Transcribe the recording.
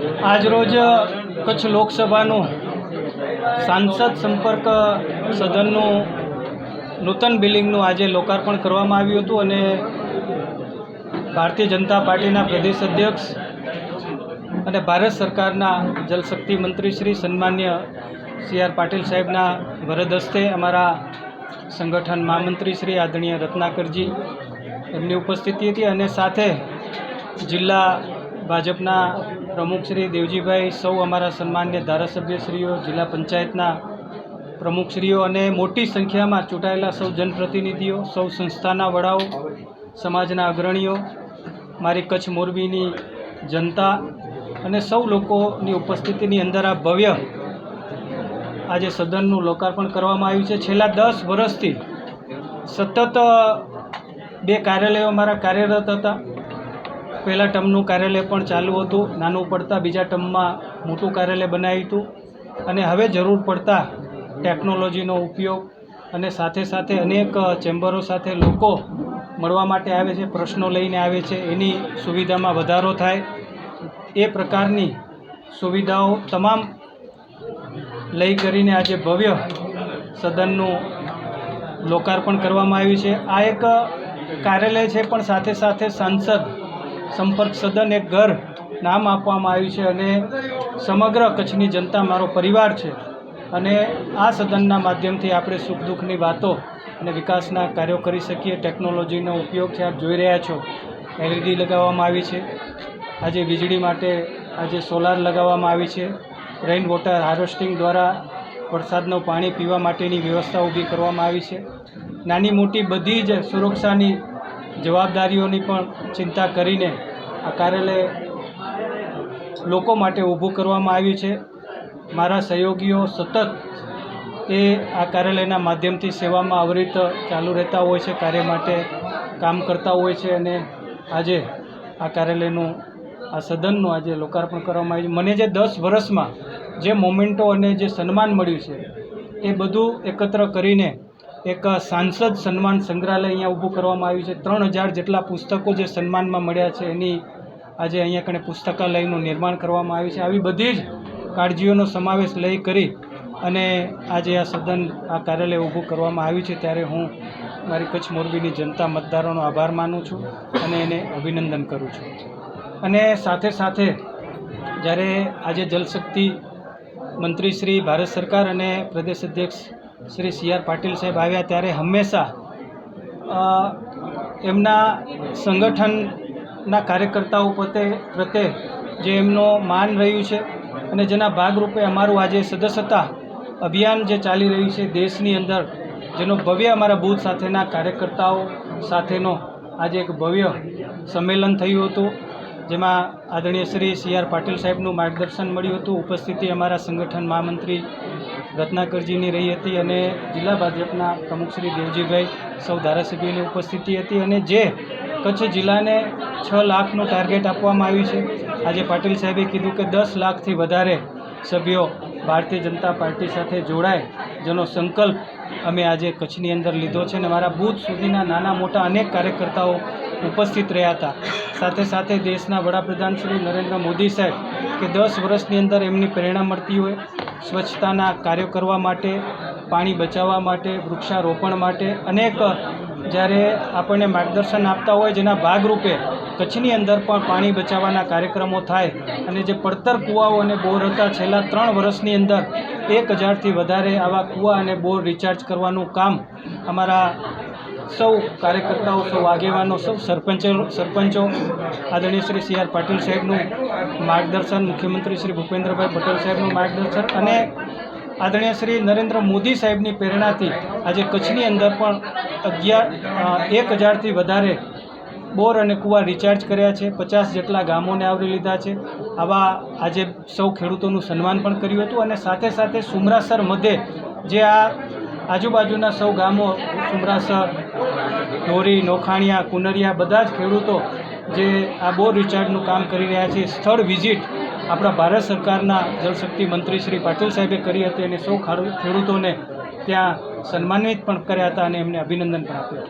આજરોજ કચ્છ લોકસભાનું સાંસદ સંપર્ક સદનનું નૂતન બિલ્ડિંગનું આજે લોકાર્પણ કરવામાં આવ્યું હતું અને ભારતીય જનતા પાર્ટીના પ્રદેશ અધ્યક્ષ અને ભારત સરકારના જલશક્તિ મંત્રી શ્રી સન્માન્ય સી આર પાટીલ સાહેબના વરદ હસ્તે અમારા સંગઠન મહામંત્રી શ્રી આદરણીય રત્નાકરજી એમની ઉપસ્થિતિ હતી અને સાથે જિલ્લા ભાજપના પ્રમુખ શ્રી દેવજીભાઈ સૌ અમારા સન્માન્ય ધારાસભ્યશ્રીઓ, જિલ્લા પંચાયતના પ્રમુખશ્રીઓ અને મોટી સંખ્યામાં ચૂંટાયેલા સૌ જનપ્રતિનિધિઓ, સૌ સંસ્થાના વડાઓ, સમાજના અગ્રણીઓ, મારી કચ્છ મોરબીની જનતા અને સૌ લોકોની ઉપસ્થિતિની અંદર આ ભવ્ય આજે સદનનું લોકાર્પણ કરવામાં આવ્યું છે. છેલ્લા દસ વર્ષથી સતત બે કાર્યાલયો અમારા કાર્યરત હતા. પહેલાં ટર્મનું કાર્યાલય પણ ચાલુ હતું, નાનું પડતા બીજા ટર્મમાં મોટું કાર્યાલય બનાવ્યું હતું. અને હવે જરૂર પડતા ટેકનોલોજીનો ઉપયોગ અને સાથે સાથે અનેક ચેમ્બરો સાથે લોકો મળવા માટે આવે છે, પ્રશ્નો લઈને આવે છે, એની સુવિધામાં વધારો થાય. એ પ્રકારની સુવિધાઓ તમામ લઈ કરીને આજે ભવ્ય સદનનું લોકાર્પણ કરવામાં આવ્યું છે. આ એક કાર્યાલય છે, પણ સાથે સાથે સાંસદ સંપર્ક સદન એક ઘર નામ આપવામાં આવ્યું છે અને સમગ્ર કચ્છની જનતા મારો પરિવાર છે. અને આ સદનના માધ્યમથી આપણે સુખ દુઃખની વાતો અને વિકાસના કાર્યો કરી શકીએ. ટેકનોલોજીનો ઉપયોગ છે આપ જોઈ રહ્યા છો. એલઈડી લગાવવામાં આવી છે. આજે વીજળી માટે આજે સોલાર લગાવવામાં આવી છે. રેઇન વોટર હાર્વેસ્ટિંગ દ્વારા વરસાદનું પાણી પીવા માટેની વ્યવસ્થા ઊભી કરવામાં આવી છે. નાની મોટી બધી જ સુરક્ષાની જવાબદારીઓની પણ ચિંતા કરીને આ કાર્યાલય લોકો માટે ઊભું કરવામાં આવ્યું છે. મારા સહયોગીઓ સતત એ આ કાર્યાલયના માધ્યમથી સેવામાં અવિરત ચાલુ રહેતા હોય છે, કાર્ય માટે કામ કરતા હોય છે અને આજે આ કાર્યાલયનું આ સદનનું આજે લોકાર્પણ કરવામાં આવ્યું મને જે દસ વર્ષમાં જે મોમેન્ટો અને જે સન્માન મળ્યું છે, એ બધું એકત્ર કરીને એક સાંસદ સન્માન સંગ્રહાલય અહીંયા ઊભું કરવામાં આવ્યું છે. ત્રણ હજાર જેટલા પુસ્તકો જે સન્માનમાં મળ્યા છે, એની આજે અહીંયા કણે પુસ્તકાલયનું નિર્માણ કરવામાં આવ્યું છે. આવી બધી જ કાળજીઓનો સમાવેશ લઈ કરી અને આજે આ સદન, આ કાર્યાલય ઊભું કરવામાં આવ્યું છે. ત્યારે હું મારી કચ્છ મોરબીની જનતા મતદારોનો આભાર માનું છું અને એને અભિનંદન કરું છું. અને સાથે સાથે જ્યારે આજે જલશક્તિ મંત્રી શ્રી ભારત સરકાર અને પ્રદેશ અધ્યક્ષ શ્રી સી આર પાટીલ સાહેબ આવ્યા ત્યારે હંમેશા એમના સંગઠનના કાર્યકર્તાઓ પોતે પ્રત્યે જે એમનો માન રહ્યું છે અને જેના ભાગરૂપે અમારું આજે સદસ્યતા અભિયાન જે ચાલી રહ્યું છે દેશની અંદર, જેનો ભવ્ય અમારા બૂથ સાથેના કાર્યકર્તાઓ સાથેનો આજે એક ભવ્ય સંમેલન થયું હતું. જેમાં આદરણીય શ્રી સી આર પાટીલ સાહેબનું માર્ગદર્શન મળ્યું હતું. ઉપસ્થિતિ અમારા સંગઠન મહામંત્રી રત્નાકરજીની રહી હતી અને જિલ્લા ભાજપના પ્રમુખ શ્રી દેવજીભાઈ, સૌ ધારાસભ્યોની ઉપસ્થિતિ હતી અને જે કચ્છ જિલ્લાને છ લાખનું ટાર્ગેટ આપવામાં આવ્યું છે. આજે પાટીલ સાહેબે કીધું કે દસ લાખથી વધારે સભ્યો ભારતીય જનતા પાર્ટી સાથે જોડાય. જેનો સંકલ્પ અમે આજે કચ્છની અંદર લીધો છે અને મારા બૂથ સુધીના નાના મોટા અનેક કાર્યકર્તાઓ ઉપસ્થિત રહ્યા હતા. સાથે સાથે દેશના વડાપ્રધાન શ્રી નરેન્દ્ર મોદી સાહેબ કે દસ વર્ષની અંદર એમની પ્રેરણા મળતી હોય, સ્વચ્છતાના કાર્યો કરવા માટે, પાણી બચાવવા માટે, વૃક્ષારોપણ માટે અનેક જ્યારે આપણને માર્ગદર્શન આપતા હોય જેના ભાગરૂપે કચ્છની અંદર પણ પાણી બચાવવાના કાર્યક્રમો થાય અને જે પડતર કૂવાઓ અને બોર હતા છેલ્લા ત્રણ વર્ષની અંદર એક હજારથી વધારે આવા કૂવા અને બોર રિચાર્જ કરવાનું કામ અમારા સૌ કાર્યકર્તાઓ, સૌ આગેવાનો, સૌ સરપંચો સરપંચો, આદરણીય શ્રી સી આર પાટીલ સાહેબનું માર્ગદર્શન, મુખ્યમંત્રી શ્રી ભૂપેન્દ્રભાઈ પટેલ સાહેબનું માર્ગદર્શન અને આદરણીય શ્રી નરેન્દ્ર મોદી સાહેબની પ્રેરણાથી આજે કચ્છની અંદર પણ અગિયાર એક હજારથી વધારે બોર અને કૂવા રિચાર્જ કર્યા છે. પચાસ જેટલા ગામોને આવરી લીધા છે. આવા આજે સૌ ખેડૂતોનું સન્માન પણ કર્યું હતું અને સાથે સાથે સુમરાસર મધ્યે જે આ આજુબાજુના સૌ ગામો સુમરાસર ઢોરી નોખાણિયા, કુનરિયા બધા જ ખેડૂતો જે આ બોર રિચાર્જનું કામ કરી રહ્યા છે, સ્થળ વિઝિટ આપણા ભારત સરકારના જળશક્તિ મંત્રી શ્રી પાટીલ સાહેબે કરી હતી અને સૌ ખેડૂતોને ત્યાં સન્માનિત પણ કર્યા હતા અને એમને અભિનંદન પણ આપ્યું